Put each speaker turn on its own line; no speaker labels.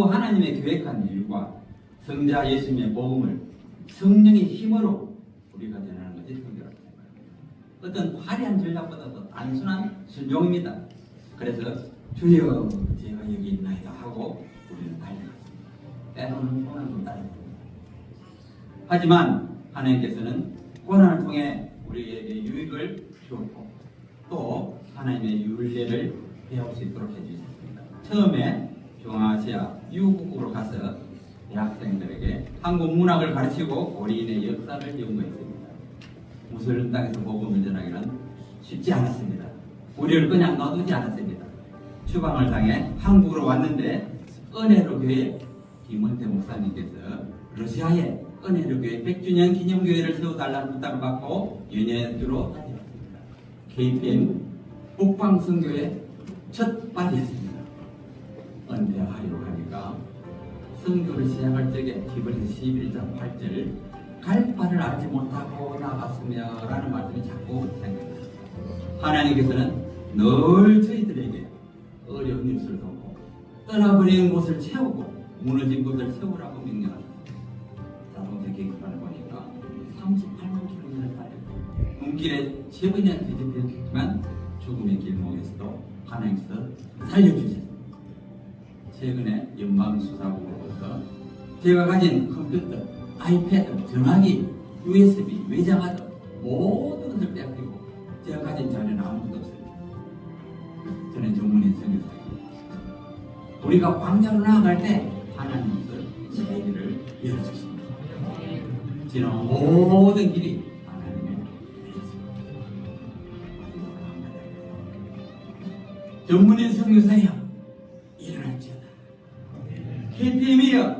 주 하나님의 계획한 일과 성자 예수님의 복음을 성령의 힘으로 우리가 전하는 것이 성교라고 생각합니다. 어떤 화려한 전략보다도 단순한 순종입니다. 그래서 주여 제가 여기 있나이다 하고 우리는 달려갔습니다. 때로는 고난도 따르습니다. 하지만 하나님께서는 고난을 통해 우리에게 유익을 주었고 또 하나님의 윤례를 배울 수 있도록 해주셨습니다. 처음에 중앙아시아 유국으로 가서 대학생들에게 한국 문학을 가르치고 고리인의 역사를 연구했습니다. 무슬림 땅에서 복음을 전하기는 쉽지 않았습니다. 우리를 그냥 놔두지 않았습니다. 추방을 당해 한국으로 왔는데 은혜로 교회 김원태 목사님께서 러시아에 은혜로 교회 100주년 기념교회를 세워달라는 부탁을 받고 연예주로 다녀왔습니다. KPN 북방성교회 첫 발이었습니다. 은퇴하려고 하니까 성교를 시작할 적에 히브리서 11장 8절 갈 바를 알지 못하고 나갔으며 라는 말씀이 자꾸 생각납니다. 하나님께서는 늘 저희들에게 어려운 일을 돕고 떠나버린 곳을 채우고 무너진 곳을 세우라고 명령하셨습니다. 자동차 계획판을 보니까 38만 킬로미터를 달렸고 눈길에 세 번이나 뒤집혔지만 죽음의 길목에서도 하나님께서 살려주셨습니다. 최근에 연방수사국으로부터 제가 가진 컴퓨터, 아이패드, 전화기, USB, 외장하드 모든 것을 빼앗기고 제가 가진 자료는 아무것도 없습니다. 저는 전문인 선교사입니다. 우리가 광야로 나아갈 때 하나님께서 제 길을 열어주십니다. 지난 모든 길이 하나님의 길이었습니다. 전문인 일 어